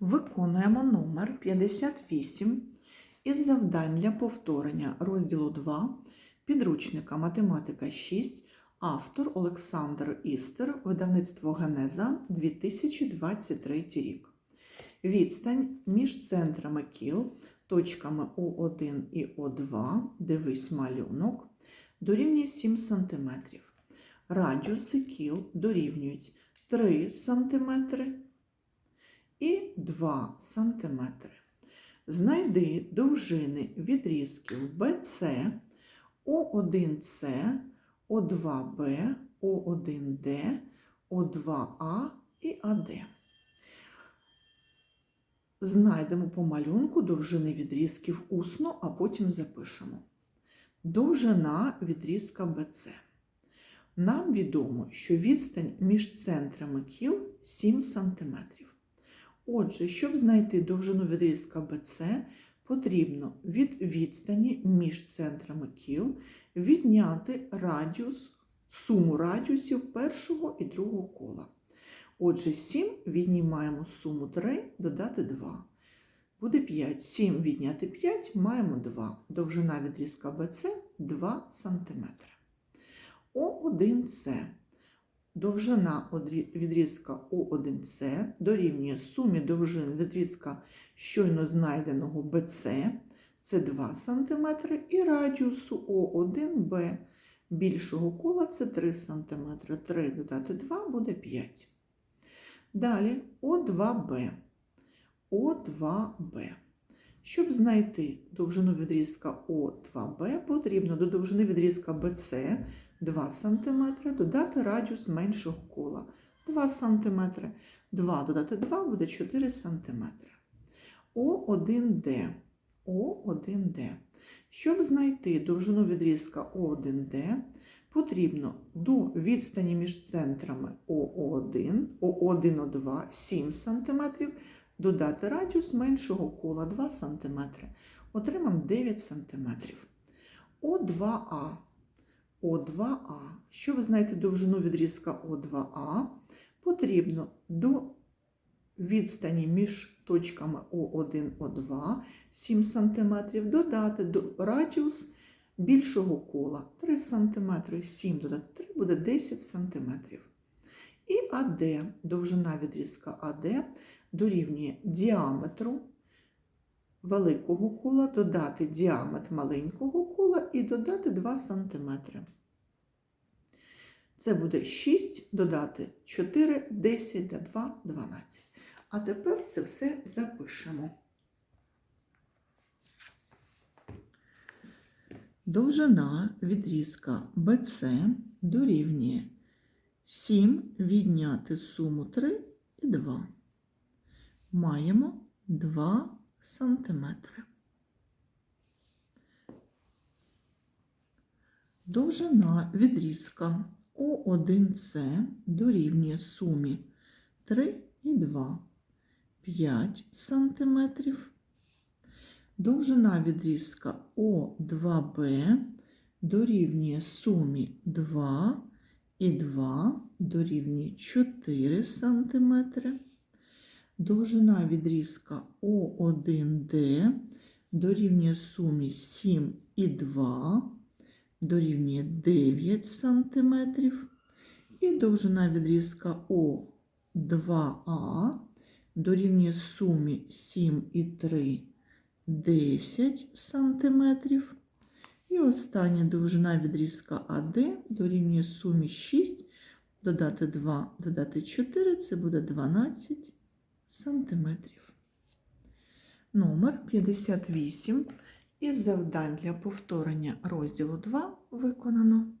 Виконуємо номер 58 із завдань для повторення розділу 2 підручника Математика 6, автор Олександр Істер, видавництво Генеза 2023 рік. Відстань між центрами кіл, точками О1 і О2, дивись малюнок, дорівнює 7 см. Радіуси кіл дорівнюють 3 см і 2 см. Знайди довжини відрізків BC, О1С, О2Б, О1Д, О2А і АД. Знайдемо по малюнку довжини відрізків усно, а потім запишемо. Довжина відрізка BC. Нам відомо, що відстань між центрами кіл 7 см. Отже, щоб знайти довжину відрізка BC, потрібно від відстані між центрами кіл відняти радіус, суму радіусів першого і другого кола. Отже, 7 віднімаємо суму 3, додати 2. Буде 5. 7 відняти 5, маємо 2. Довжина відрізка BC 2 см. О1С. Довжина відрізка О1С дорівнює сумі довжин відрізка щойно знайденого BC, це 2 см, і радіусу О1Б більшого кола це 3 см. 3 додати 2 буде 5. Далі О2Б. О2Б. Щоб знайти довжину відрізка О2Б, потрібно до довжини відрізка BC 2 см додати радіус меншого кола 2 см. 2 додати 2 буде 4 см. О1Д. О1Д. Щоб знайти довжину відрізка О1Д, потрібно до відстані між центрами О1, О1, О2 7 см, додати радіус меншого кола 2 см. Отримам 9 см. О2А. О2А. Щоб знайти довжину відрізка О2А, потрібно до відстані між точками О1, О2 7 см додати до радіус більшого кола 3 см, 7 додати 3 буде 10 см. І АД, довжина відрізка АД дорівнює діаметру великого кола, додати діаметр маленького кола і додати 2 см. Це буде 6, додати 4, 10, та 2, 12. А тепер це все запишемо. Довжина відрізка BC дорівнює 7 відняти суму 3 і 2. Маємо 2 сантиметри. Довжина відрізка О1С дорівнює сумі 3 і 2 5 сантиметрів. Довжина відрізка О2Б дорівнює сумі 2 і 2 дорівнює 4 сантиметри. Довжина відрізка О1Д дорівнює сумі 7 і 2 дорівнює 9 см. І довжина відрізка О2А дорівнює сумі 7 і 3 10 см. І остання довжина відрізка АД дорівнює сумі 6, додати 2, додати 4, це буде 12 сантиметрів. Номер 58 із завдань для повторення розділу 2 виконано.